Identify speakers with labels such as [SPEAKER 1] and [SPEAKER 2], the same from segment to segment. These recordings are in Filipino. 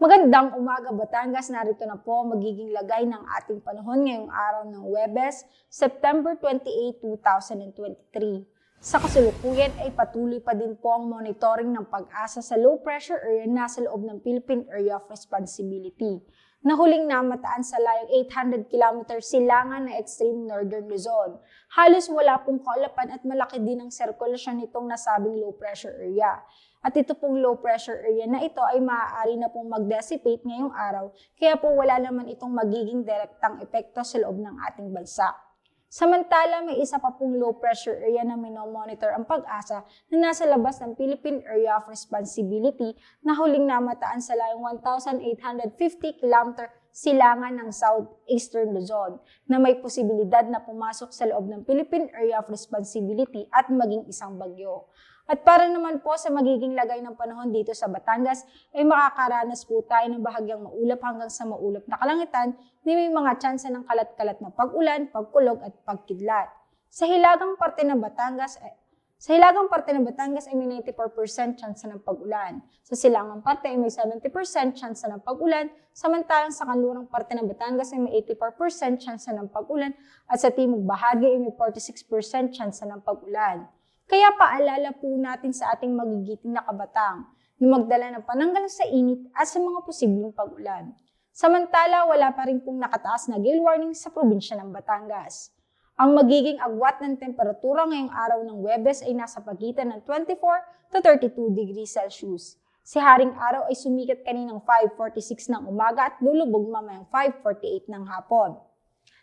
[SPEAKER 1] Magandang umaga Batangas, narito na po magiging lagay ng ating panahon ngayong araw ng Webes, September 28, 2023. Sa kasalukuyan ay patuloy pa din po ang monitoring ng pag-asa sa low pressure area na sa loob ng Philippine Area of Responsibility na huling namataan sa layong 800 km silangan ng extreme northern Luzon. Halos wala pong kaulapan at malaki din ang sirkulasyon nitong nasabing low pressure area. At ito pong low pressure area na ito ay maaari na pong mag-dissipate ngayong araw, kaya po wala naman itong magiging direktang epekto sa loob ng ating bansa. Samantala, may isa pa pong low pressure area na minomonitor ang pag-asa na nasa labas ng Philippine Area of Responsibility na huling namataan sa layong 1,850 km silangan ng Southeastern Luzon na may posibilidad na pumasok sa loob ng Philippine Area of Responsibility at maging isang bagyo. At para naman po sa magiging lagay ng panahon dito sa Batangas, ay makakaranas po tayo ng bahagyang maulap hanggang sa maulap na kalangitan na may mga tsansa ng kalat-kalat na pag-ulan, pagkulog at pagkidlat. Sa hilagang parte ng Batangas, ay, sa hilagang parte ng Batangas ay may 94% chance ng pag-ulan. Sa silangang parte ay may 70% chance ng pag-ulan, samantalang sa kanlurang parte ng Batangas ay may 84% chance ng pag-ulan at sa timog bahagi ay may 46% chance ng pag-ulan. Kaya paalala po natin sa ating magigiting na kabatang na magdala ng pananggal sa init at sa mga posibleng pag-ulan. Samantala, wala pa rin pong nakataas na gale warning sa probinsya ng Batangas. Ang magiging agwat ng temperatura ngayong araw ng Webes ay nasa pagitan ng 24 to 32 degrees Celsius. Si Haring Araw ay sumikat kaninang 5.46 ng umaga at lulubog mamayang 5.48 ng hapon.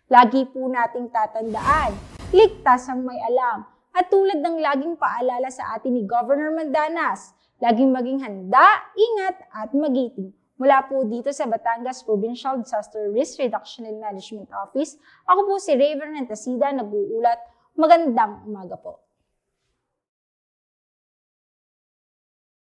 [SPEAKER 1] Lagi po nating tatandaan, ligtas ang may alam, at tulad ng laging paalala sa atin ni Governor Mandanas, laging maging handa, ingat at magiting. Mula po dito sa Batangas Provincial Disaster Risk Reduction and Management Office, ako po si Raven Rentasida, nag-uulat. Magandang umaga po.